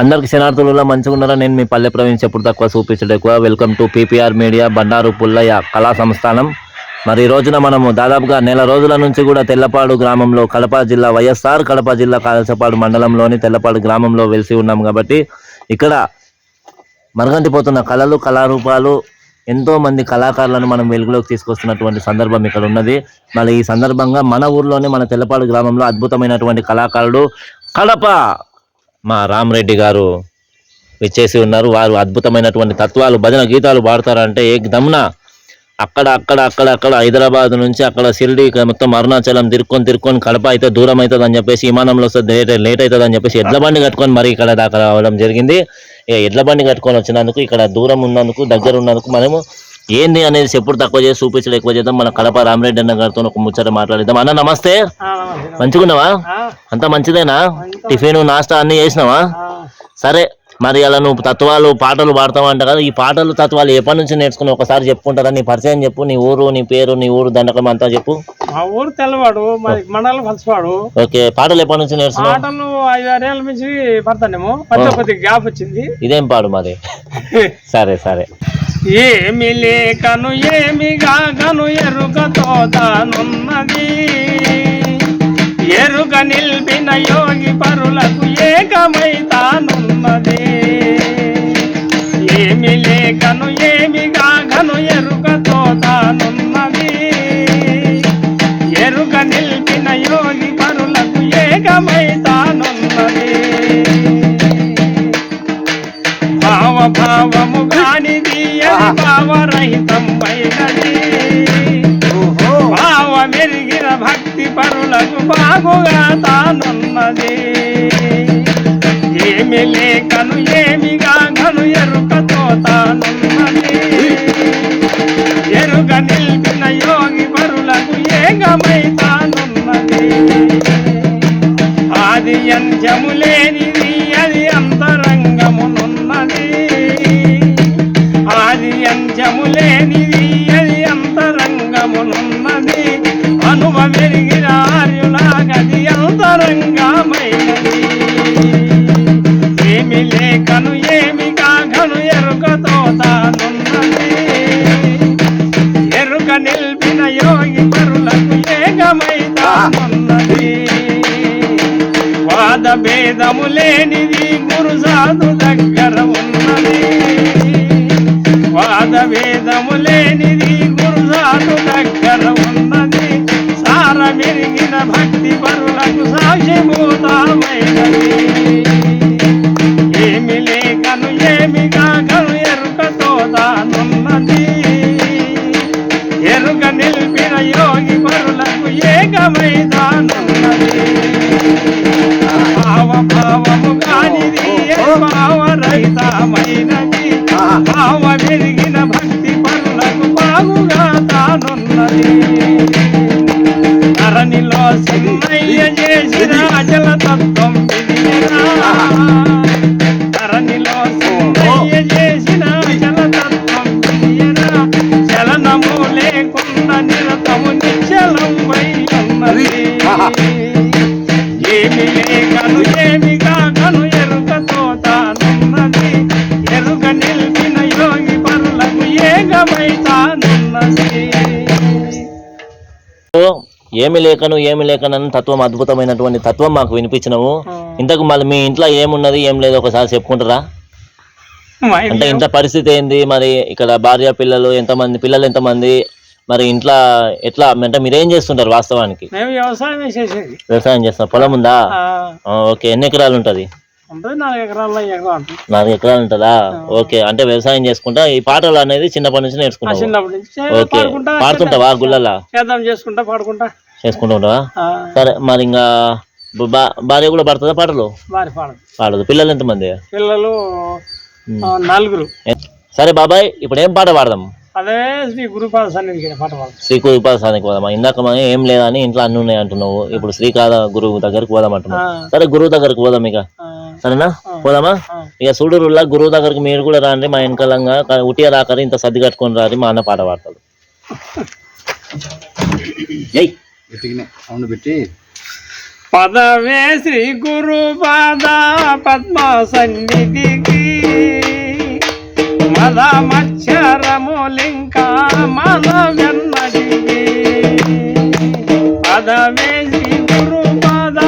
అందరికి శనార్థులలో మంచిగా ఉన్నారా? నేను మీ పల్లె ప్రవీణ్ చెప్పుడు తక్కువ చూపించడం ఎక్కువ. Welcome to PPR media Bandaru Pullaiah Kala Samsthanam. మరి ఈ రోజున మనము దాదాపుగా నెల రోజుల నుంచి కూడా తెల్లపాడు గ్రామంలో కడప జిల్లా వైఎస్ఆర్ కడప జిల్లా కాలసపాడు మండలంలోని తెల్లపాడు గ్రామంలో వెలిసి ఉన్నాం కాబట్టి ఇక్కడ మరగంటిపోతున్న కళలు కళారూపాలు ఎంతో మంది కళాకారులను మనం వెలుగులోకి తీసుకొస్తున్నటువంటి సందర్భం ఇక్కడ ఉన్నది. మరి ఈ సందర్భంగా మన ఊర్లోనే మన తెల్లపాడు గ్రామంలో అద్భుతమైనటువంటి కళాకారుడు కడప మా రామరెడ్డి గారు విచ్చేసి ఉన్నారు. వారు అద్భుతమైనటువంటి తత్వాలు భజన గీతాలు పాడతారంటే ఏ దమ్న అక్కడ అక్కడ అక్కడ అక్కడ హైదరాబాద్ నుంచి అక్కడ షిరిడి మొత్తం అరుణాచలం తిరుక్కొని తిరుక్కొని కడప అయితే దూరం అవుతుంది అని చెప్పేసి విమానంలో వస్తే లేట్ లేట్ అవుతుంది అని చెప్పేసి ఎడ్ల బండి కట్టుకొని మరి ఇక్కడ దాకా రావడం జరిగింది. ఇక ఎడ్ల బండి కట్టుకొని వచ్చినందుకు ఇక్కడ దూరం ఉన్నందుకు దగ్గర ఉన్నందుకు మనము ఏంది అనేది చెప్పుడు తక్కువ చేసి చూపించడం ఎక్కువ చేద్దాం. మన కడప రామరెడ్డి అన్న గారితో ఒక ముచ్చట మాట్లాడిద్దాం. అన్న నమస్తే. మంచిగున్నావా? అంత మంచిదేనా? టిఫిన్ నాస్టా అన్ని చేసినావా? సరే మరి అలా నువ్వు తత్వాలు పాటలు పాడతావు అంట కదా ఈ పాటలు తత్వాలు ఎప్పటి నుంచి నేర్చుకుని ఒకసారి చెప్పుకుంటారా? నీ పరిచయం చెప్పు నీ ఊరు నీ పేరు నీ ఊరు దండకం అంతా చెప్పు. మా ఊరు తెల్లవాడు మరి మండలం పలసవాడు. ఓకే పాటలు ఎప్పటి నుంచి నేర్చుకున్నావు? ఆటలు ఐదు ఆరేళ్ళ నుంచి పడతానేమో పది గ్యాప్ వచ్చింది. ఇదేం పాడు మాది సరే సరే. ఏమి లేకను ఏమి గాగను ఎరుకతో తానున్నది ఎరుక నిల్పిన యోగి పరులకు ఏకమై తానున్నది ఏమి లేకను ఏమి గాగను ఎరుకతో భావరహితం పైనది. భావ మెరిగిన భక్తి పరులకు బాగుగా తానున్నది. ఏమి లేకను ఏమి వాద భేదము లేనిది గురు సాధు దగ్గర ఉన్నది. వాద భేదము లేనిది గురు సాధు దగ్గర ఉన్నది. సార మెరిగిన భక్తి పరులకు సాక్షిభూతమైనది ఏమి లేకను ఏమి కాకను ఎరుకతో తానున్నది ఎరుక నిలిపిన యోగి పరులకు ఏకమైన భావము కానిది భావరహితమైనది భావ పెరిగిన భక్తి పరులకు బాగుగా తానున్నది. ధరణిలో సిన్నయ్య చేసిన అచల తత్వం విధియరా. ఏమి లేకను ఏమి లేకనని తత్వం అద్భుతమైనటువంటి తత్వం మాకు వినిపించినవు. ఇంతకు మళ్ళీ మీ ఇంట్లో ఏమున్నది ఏం లేదు ఒకసారి చెప్పుకుంటారా? అంటే ఇంట్లో ఇంట్లో పరిస్థితి ఏంది? మరి ఇక్కడ భార్య పిల్లలు ఎంతమంది పిల్లలు ఎంతమంది? మరి ఇంట్లో ఎట్లా? అంటే మీరు ఏం చేస్తుంటారు వాస్తవానికి? వ్యవసాయం చేస్తారు పొలం ఉందా? ఓకే. ఎన్ని ఎకరాలు ఉంటుంది? నాలుగు ఎకరాలు ఉంటుందా? ఓకే అంటే వ్యవసాయం చేసుకుంటా ఈ పాటలు అనేది చిన్నప్పటి నుంచి చే- ఓకే పాడుతుంటావా గుళ్ళలా చేసుకుంటా పాడుకుంటా. చేసుకుంటూ ఉంటావా? సరే మరి ఇంకా భార్య కూడా పడుతుందా పాటలు? పాడదు. పిల్లలు ఎంతమంది? పిల్లలు నలుగురు. సరే బాబాయ్ ఇప్పుడు ఏం పాట పాడదాం? అదే శ్రీ గురుపాద సన్నిధికి పాట పాడదు. శ్రీకు ఉపాసనానికి పోదామా? ఇందాక మనం ఏం లేదని ఇంట్లో అన్ని ఉన్నాయి అంటున్నావు. ఇప్పుడు శ్రీకాద గురువు దగ్గరికి పోదాం అంటున్నావు. సరే గురువు దగ్గరికి పోదాం ఇక. సరేనా? పోదామా. ఇక చూడురులా గురువు దగ్గరికి మీరు కూడా రండి మా వెనకాలంగా ఉటిగా రాకరి ఇంత సర్ది కట్టుకొని రారి మా అన్న పాట పాడతాడు. సౌండ్ పెట్టి. పదవే శ్రీ గురు పాద పద్మ సన్నిధికి. మద మచ్చరము లింక మన వెన్నడికి. పదవే శ్రీ గురు పాద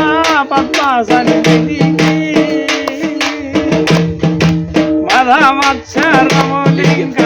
పద్మ సన్నిధికి. మద మచ్చరము లింక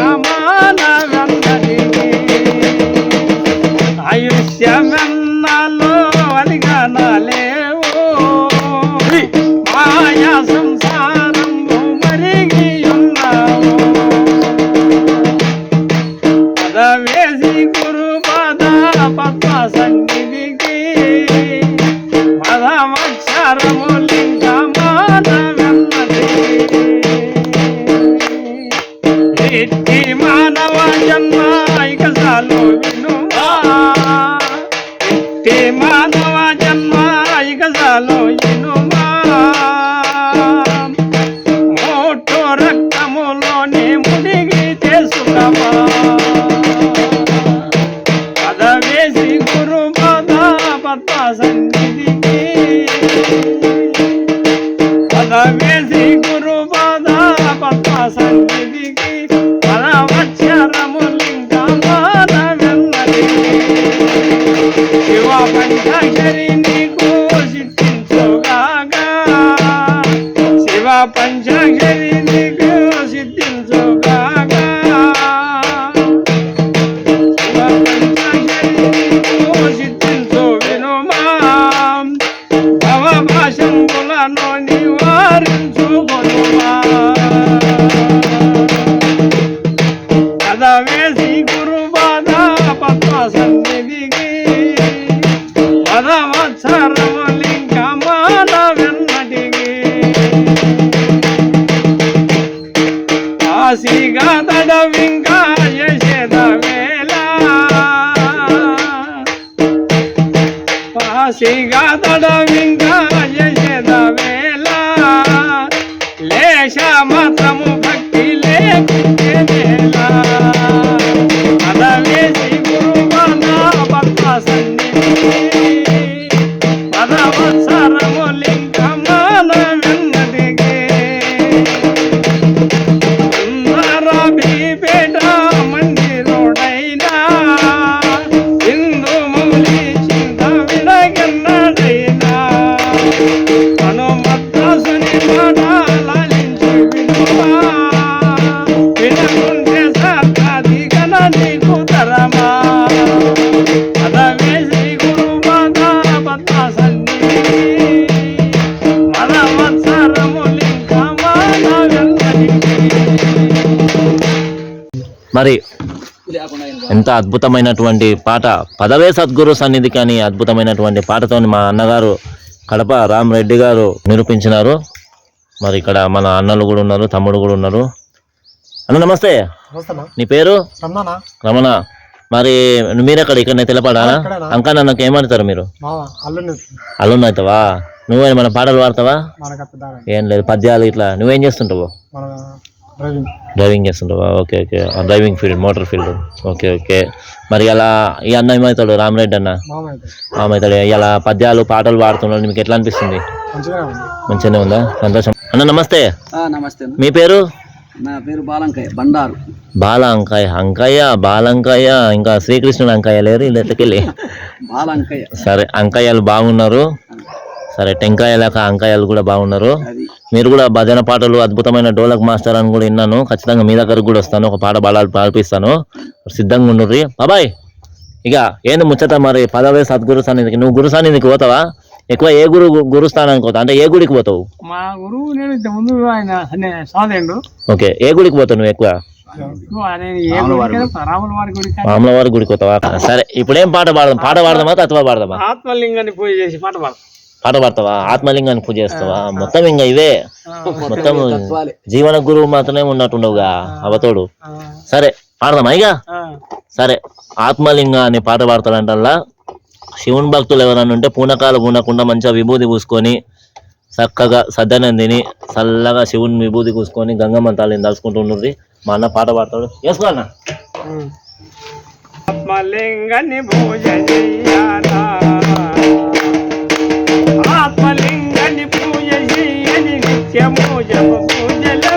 నివారించుకొనుమా సన్నిధి మరి ఎంత అద్భుతమైనటువంటి పాట. పదవే సద్గురు సన్నిధికి అని అద్భుతమైనటువంటి పాటతో మా అన్నగారు కడప రామ్ రెడ్డి గారు నిరూపించినారు. మరి ఇక్కడ మన అన్నలు కూడా ఉన్నారు తమ్ముడు కూడా ఉన్నారు. అన్న నమస్తే. నీ పేరు? రమణ మరి మీరెక్కడ ఇక్కడ తెలపడా? అంకా నాకు ఏమంటారు మీరు? అల్లున్న అవుతావా? నువ్వేమైనా పాటలు పాడతావా? ఏం లేదు పద్యాలు ఇట్లా. నువ్వేం చేస్తుంటావు? Driving చేస్తుంటావా. Okay okay driving field motor field okay okay మరి అలా ఈ అన్న ఏమవుతాడు రామరెడ్డి అన్న? మామ అయితే ఏమవుతాడు ఇలా పద్యాలు పాటలు పాడుతున్నాడు మీకు ఎట్లా అనిపిస్తుంది? మంచిగానే ఉంది. సంతోషం. అన్న నమస్తే. ఆ, నమస్తే. మీ పేరు? నా పేరు బాలంకయ్య బండారు. బాల అంకాయ బాలంకాయ ఇంకా శ్రీకృష్ణుడు అంకాయ లేరు వీళ్ళెట్లకెళ్ళి బాలంకయ్య సరే అంకాయలు బాగున్నారు. సరే టెంకాయలాక అంకాయలు కూడా బాగున్నారు. మీరు కూడా భజన పాటలు అద్భుతమైన డోలక్ మాస్టర్ అని కూడా విన్నాను. ఖచ్చితంగా మీ దగ్గరకు కూడా వస్తాను. ఒక పాట పాడాలి పాడిపిస్తాను. సిద్ధంగా ఉండుర్రి. బాబాయ్ ఇక ఏంది ముచ్చట మరి? పదవే సద్గురు సన్నిధికి. నువ్వు గురు సన్నిధికి పోతావా? ఎక్కువ ఏ గురు గురుస్థానానికి పోతావు? అంటే ఏ గుడికి పోతావు? మా గురువు నేను ఇంత ముందు ఆయన సాధేండు ఓకే. ఏ గుడికి పోతావు నువ్వు ఎక్కువ? ఆయన ఏ గుడికైనా రాముల వారి గుడికి. మామల వారి గుడికి పోతావా? సరే ఇప్పుడు ఏం పాట పాడదాం? పాట పాడదామా? తత్వ పాడదామా? ఆత్మలింగాన్ని పూజ చేసి పాట పాడతాం పాట పాడతావా ఆత్మలింగాన్ని పూజ చేస్తావా? మొత్తం ఇంకా ఇవే. మొత్తం తత్వాలే జీవన గురువు మాత్రమే ఉన్నట్టుండవుగా అవతోడు. సరే పాడదామా ఇక? సరే ఆత్మలింగ అనే పాట పాడతాడంటల్లా శివుని భక్తులు ఎవరైనా ఉంటే పూనకాలు పూనకుండా మంచిగా విభూతి పూసుకొని చక్కగా సద్దనం తిని చల్లగా శివుని విభూతి పూసుకొని గంగమ్మ తాళిని తలుచుకుంటున్నది మా అన్న పాట పాడతాడు. వేసుకో అన్న. ఆత్మలింగాన్ని పూజ చెయ్యాలా? ఆత్మలింగని పూజ చేయని నిత్యము జప పూజలందుకు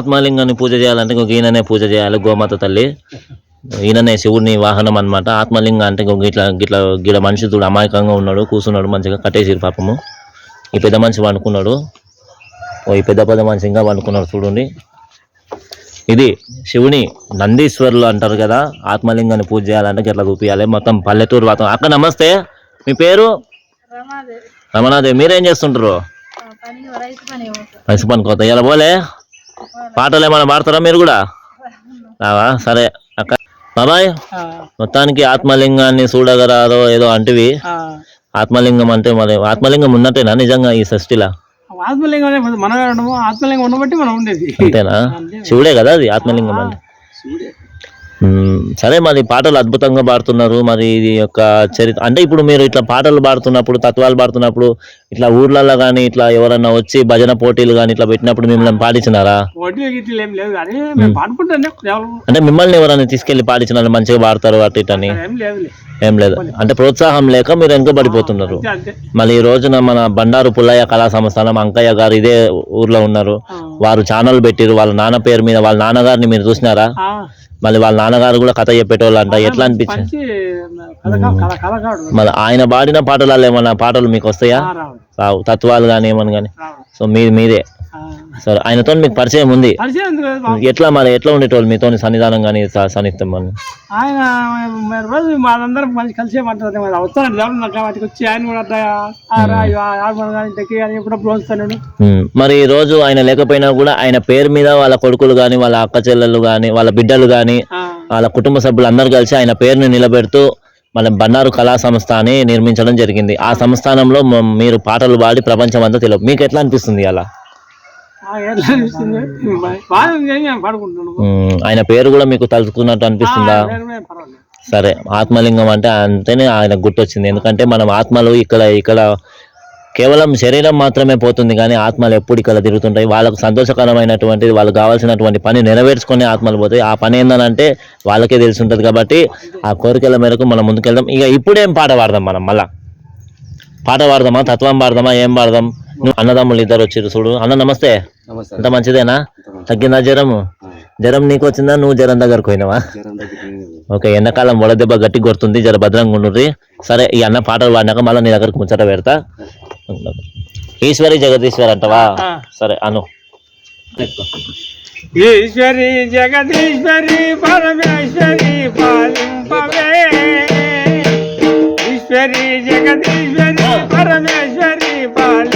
ఆత్మలింగాన్ని పూజ చేయాలంటే ఇంకొక ఈయననే పూజ చేయాలి గోమాత తల్లి. ఈయననే శివుని వాహనం అన్నమాట. ఆత్మలింగం అంటే ఇంకొక ఇట్లా ఇట్లా గిడ మనిషి చూడు అమాయకంగా ఉన్నాడు కూర్చున్నాడు మంచిగా కట్టేసిరు పాపము. ఈ పెద్ద మనిషి వండుకున్నాడు. ఓ ఈ పెద్ద పెద్ద మనిషి ఇంకా వండుకున్నాడు చూడండి. ఇది శివుని నందీశ్వరులు అంటారు కదా ఆత్మలింగాన్ని పూజ చేయాలంటే ఇట్లా చూపించాలి మొత్తం పల్లెటూరు వాతావరణం అక్క నమస్తే. మీ పేరు? రమణాదేవి. మీరేం చేస్తుంటారు? పని రైతు పని పోతాం ఇలా పోలే? పాటలు ఏమైనా పాడతారా మీరు కూడా? రావా? సరే. అక్క. బాబాయ్ మొత్తానికి ఆత్మలింగాన్ని చూడగరారో ఏదో అంటివి. ఆత్మలింగం అంటే మరి ఆత్మలింగం ఉన్నట్టేనా నిజంగా ఈ సృష్టిలా? ఆత్మలింగం మన ఆత్మలింగం ఉండబట్టి మనం ఉండేది. అంతేనా? శివుడే కదా అది ఆత్మలింగం అంటే. సరే మరి పాటలు అద్భుతంగా పాడుతున్నారు. మరి ఇది యొక్క చరిత్ర అంటే ఇప్పుడు మీరు ఇట్లా పాటలు పాడుతున్నప్పుడు తత్వాలు పాడుతున్నప్పుడు ఇట్లా ఊర్లలో కానీ ఇట్లా ఎవరన్నా వచ్చి భజన పోటీలు కానీ ఇట్లా పెట్టినప్పుడు మిమ్మల్ని కేవలం అంటే మిమ్మల్ని ఎవరైనా తీసుకెళ్ళి పాడించినారు మంచిగా పాడతారు అటు ఇటు అని ఏం లేదు. అంటే ప్రోత్సాహం లేక మీరు వెనుకబడిపోతున్నారు. అంతే అంతే. మళ్ళీ ఈ రోజున మన బండారు పుల్లయ్య కళా సంస్థానం అంకయ్య గారు ఇదే ఊర్లో ఉన్నారు. వారు ఛానల్ పెట్టిరు వాళ్ళ నాన్న పేరు మీద వాళ్ళ నాన్నగారిని మీరు చూసినారా? మళ్ళీ వాళ్ళ నాన్నగారు కూడా కథ చెప్పేటోళ్ళు అంట ఎట్లా అనిపించింది మళ్ళీ ఆయన పాడిన పాటలలో ఏమన్నా పాటలు మీకు వస్తాయా? రావు. తత్వాలు కానీ ఏమని కానీ సో మీది మీదే. సరే ఆయనతో మీకు పరిచయం ఉంది? ఎట్లా మరి ఎట్లా ఉండేటోళ్ళు మీతో సన్నిధానం కానీ సన్నిహితం అని ఆయన మరి రోజు మనందరం మంచి కలిసే మాట్లాడతాం. వస్తానండి దేవుడు వాటికి వచ్చి ఆయన కూడా ఎప్పుడప్పుడు వస్తాను ఉమ్, మరి ఈ రోజు ఆయన లేకపోయినా కూడా ఆయన పేరు మీద వాళ్ళ కొడుకులు కానీ వాళ్ళ అక్క చెల్లెళ్ళు కానీ వాళ్ళ బిడ్డలు కానీ వాళ్ళ కుటుంబ సభ్యులు అందరూ కలిసి ఆయన పేరుని నిలబెడుతూ మన బండారు కళా సంస్థ అని నిర్మించడం జరిగింది. ఆ సంస్థానంలో మీరు పాటలు పాడి ప్రపంచం అంతా తెలియదు మీకు ఎట్లా అనిపిస్తుంది అలా? ఆయన పేరు కూడా మీకు తలుచుకున్నట్టు అనిపిస్తుందా? సరే ఆత్మలింగం అంటే అంటేనే ఆయన గుర్తొచ్చింది. ఎందుకంటే మనం ఆత్మలు ఇక్కడ ఇక్కడ కేవలం శరీరం మాత్రమే పోతుంది కానీ ఆత్మలు ఎప్పుడు ఇక్కడ తిరుగుతుంటాయి. వాళ్ళకు సంతోషకరమైనటువంటిది వాళ్ళకి కావాల్సినటువంటి పని నెరవేర్చుకునే ఆత్మలు పోతాయి. ఆ పని ఏంటంటే వాళ్ళకే తెలిసి ఉంటుంది కాబట్టి ఆ కోరికల మేరకు మనం ముందుకెళ్దాం. ఇక ఇప్పుడేం పాట పాడదాం మనం మళ్ళా? పాట పాడదామా? తత్వం పాడదామా? ఏం పాడదాం? అన్నదమ్ములు ఇద్దరు వచ్చారు చూడు. అన్న నమస్తే. అంత మంచిదేనా? తగ్గిందా జ్వరము? జ్వరం నీకు వచ్చిందా? నువ్వు జ్వరం దగ్గరకు పోయినావా? ఓకే ఎండాకాలం వడ దెబ్బ గట్టి కొడుతుంది జర భద్రంగా ఉండుర్రి. సరే ఈ అన్న పాటలు పాడినాక మళ్ళీ నీ దగ్గరకు ముచ్చట పెడతా. ఈశ్వరి జగదీశ్వరి అంటవా? సరే అను. ఈశ్వరి జగదీశ్వరి పరమేశ్వరి పాలింపవే. ఈశ్వరి జగదీశ్వరి పరమేశ్వరి పాలింపవే.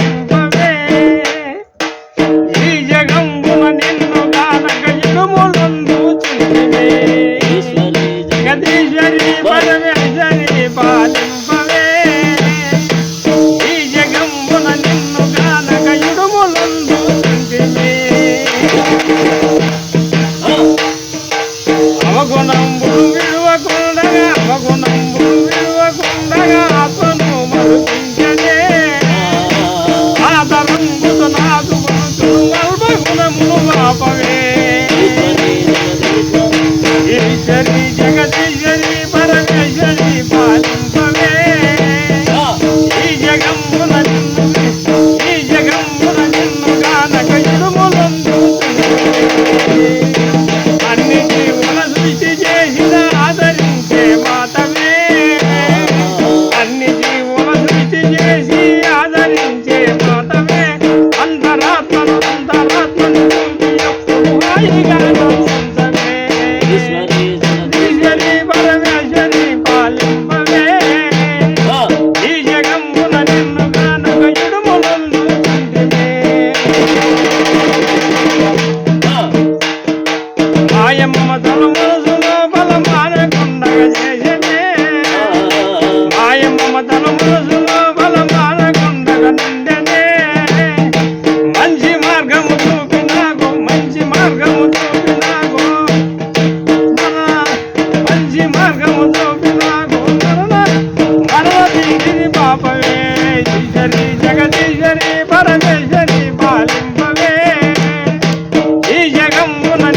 ఈ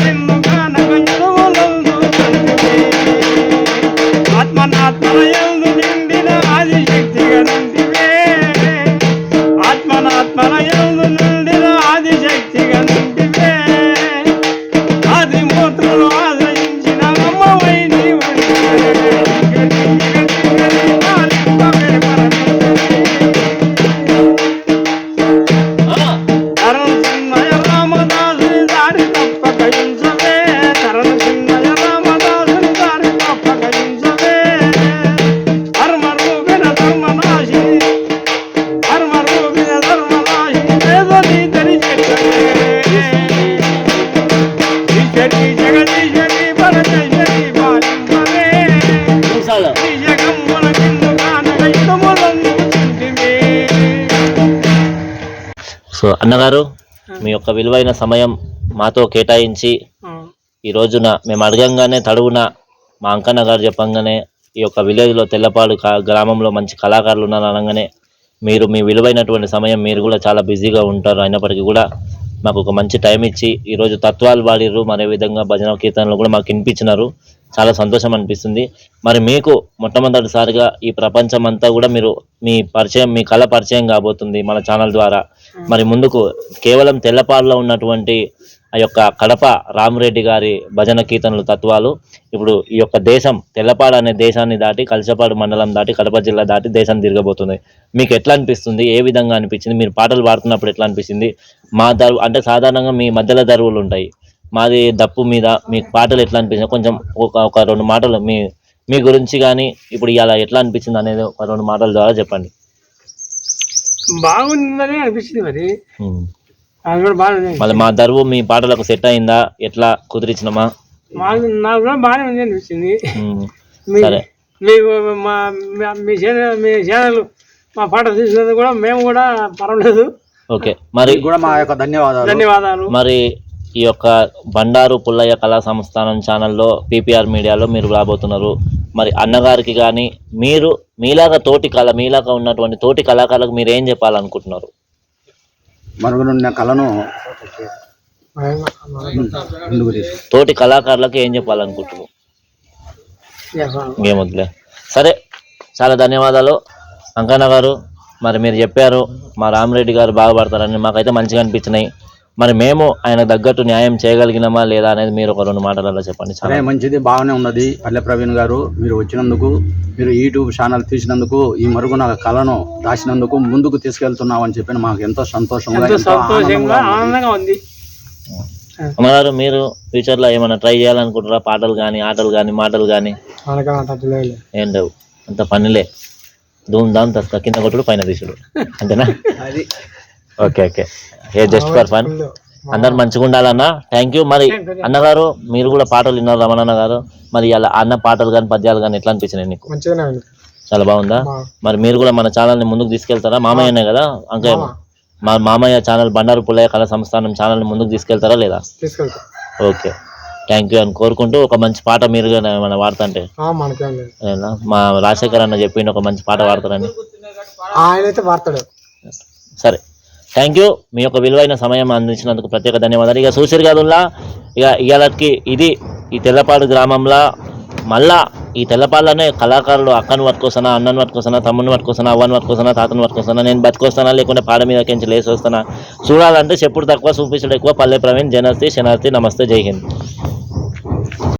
సో అన్నగారు మీ యొక్క విలువైన సమయం మాతో కేటాయించి ఈ రోజున మేము అడగంగానే తడువున మా అంకన్న గారు చెప్పంగానే ఈ యొక్క విలేజ్లో తెల్లపాడు గ్రామంలో మంచి కళాకారులు ఉన్నారు అనగానే మీరు మీ విలువైనటువంటి సమయం మీరు కూడా చాలా బిజీగా ఉంటారు. అయినప్పటికీ కూడా మాకు ఒక మంచి టైం ఇచ్చి ఈరోజు తత్వాలు పాడిర్రు మరే విధంగా భజన కీర్తనలు కూడా మాకు వినిపించినారు. చాలా సంతోషం అనిపిస్తుంది. మరి మీకు మొట్టమొదటిసారిగా ఈ ప్రపంచం అంతా కూడా మీరు మీ పరిచయం మీ కళ పరిచయం కాబోతుంది మన ఛానల్ ద్వారా. మరి ముందుకు కేవలం తెల్లపాడులో ఉన్నటువంటి ఆ యొక్క కడప రామరెడ్డి గారి భజన కీర్తనలు తత్వాలు ఇప్పుడు ఈ యొక్క దేశం తెల్లపాడు అనే దేశాన్ని దాటి కలసపాడు మండలం దాటి కడప జిల్లా దాటి దేశం తిరగబోతుంది. మీకు ఎట్లా అనిపిస్తుంది? ఏ విధంగా అనిపించింది? మీరు పాటలు పాడుతున్నప్పుడు ఎట్లా అనిపిస్తుంది? మా దరువు అంటే సాధారణంగా మీ మధ్యలో దరువులు ఉంటాయి. మాది దప్పు మీద మీ పాటలు ఎట్లా అనిపించింది కొంచెం ఒక ఒక రెండు మాటలు మీ మీ గురించి కానీ ఇప్పుడు ఇలా ఎట్లా అనిపించింది అనేది ఒక రెండు మాటల ద్వారా చెప్పండి. బాగుందని అనిపించింది మరి. మళ్ళీ మా దరువు మీ పాటలకు సెట్ అయిందా? ఎట్లా కుదిరించినమా మాకు నాకు కూడా బాగానే ఉంది అనిపించింది. సరే. మీకు మా మా- మీ ఛానల్ మీ ఛానల్ మా పాట తీసుకున్నది కూడా మేము కూడా పర్వాలేదు. ఓకే. మరి కూడా మా యొక్క ధన్యవాదాలు. ధన్యవాదాలు. మరి ఈ యొక్క బండారు పుల్లయ్య కళా సంస్థానం ఛానల్లో పీపీఆర్ మీడియాలో మీరు రాబోతున్నారు. మరి అన్నగారికి కానీ మీరు మీలాగా తోటి కళ మీలాగా ఉన్నటువంటి తోటి కళాకారులకు మీరు ఏం చెప్పాలనుకుంటున్నారు? మరుగునున్న కళను తోటి కళాకారులకు ఏం చెప్పాలనుకుంటున్నారు సరే చాలా ధన్యవాదాలు. అంకన్న గారు మరి మీరు చెప్పారు మా రామరెడ్డి గారు బాగుపడతారని మాకైతే మంచిగా అనిపించినాయి. మరి మేము ఆయన తగ్గట్టు న్యాయం చేయగలిగినామా లేదా అనేది మీరు ఒక రెండు మాటలలో చెప్పండి. సరే చాలా మంచిది బాగానే ఉన్నది. పల్లె ప్రవీణ్ గారు మీరు వచ్చినందుకు మీరు యూట్యూబ్ ఛానల్ తీసినందుకు ఈ మరుగున కళను దాచినందుకు ముందుకు తీసుకెళ్తున్నాం అని చెప్పి మాకు ఎంతో సంతోషంగా ఆనందంగా ఉంది. అమ్మగారు మీరు ఫ్యూచర్లో ఏమైనా ట్రై చేయాలనుకుంటారా పాటలు కానీ ఆటలు కానీ మాటలు కానీ ఏం లేవు. అంత పనిలే. ధూమ్ ధామ్ తస్క కింద కొట్టుడు పైన తీసుడు. అంతేనా? అది. Okay okay. A just for fun అందరు మంచిగా ఉండాలన్న. థ్యాంక్ యూ మరి అన్నగారు మీరు కూడా పాటలు విన్నారు రమణన్న గారు. మరి అలా అన్న పాటలు కానీ పద్యాలు కానీ ఎట్లా అనిపించినాయి నీకు? చాలా బాగుందా? మరి మీరు కూడా మన ఛానల్ని ముందుకు తీసుకెళ్తారా? మామయ్యనే కదా? అంకే మా మామయ్య ఛానల్ బండారు పుల్లయ్య కళా సంస్థానం ఛానల్ని ముందుకు తీసుకెళ్తారా లేదా? ఓకే. థ్యాంక్ యూ అని కోరుకుంటూ ఒక మంచి పాట మీరు మన వాడుతుంటే? మా రాజశేఖర్ అన్న చెప్పిండు ఒక మంచి పాట పాడతారని ఆయన అయితే వాడతాడు. సరే. థ్యాంక్ యూ మీ యొక్క విలువైన సమయం అందించినందుకు ప్రత్యేక ధన్యవాదాలు. ఇక చూసిరు కాదులా ఇక ఇవాళకి ఇది ఈ తెల్లపాడు గ్రామంలో మళ్ళా ఈ తెల్లపాళ్ళనే కళాకారులు అక్కను పట్టుకొస్తానా అన్నను పట్టుకొస్తానా తమ్ముని పట్టుకొస్తానా అవ్వని పట్టుకొస్తానా తాతను పట్టుకొస్తానా నేను బతికొస్తానా లేకుంటే పాడ మీద కించి లేసి వస్తానా చూడాలంటే చెప్పుడు తక్కువ చూపించడం ఎక్కువ. పల్లె ప్రవీణ్ జనస్తి శనార్థి నమస్తే జై హింద్.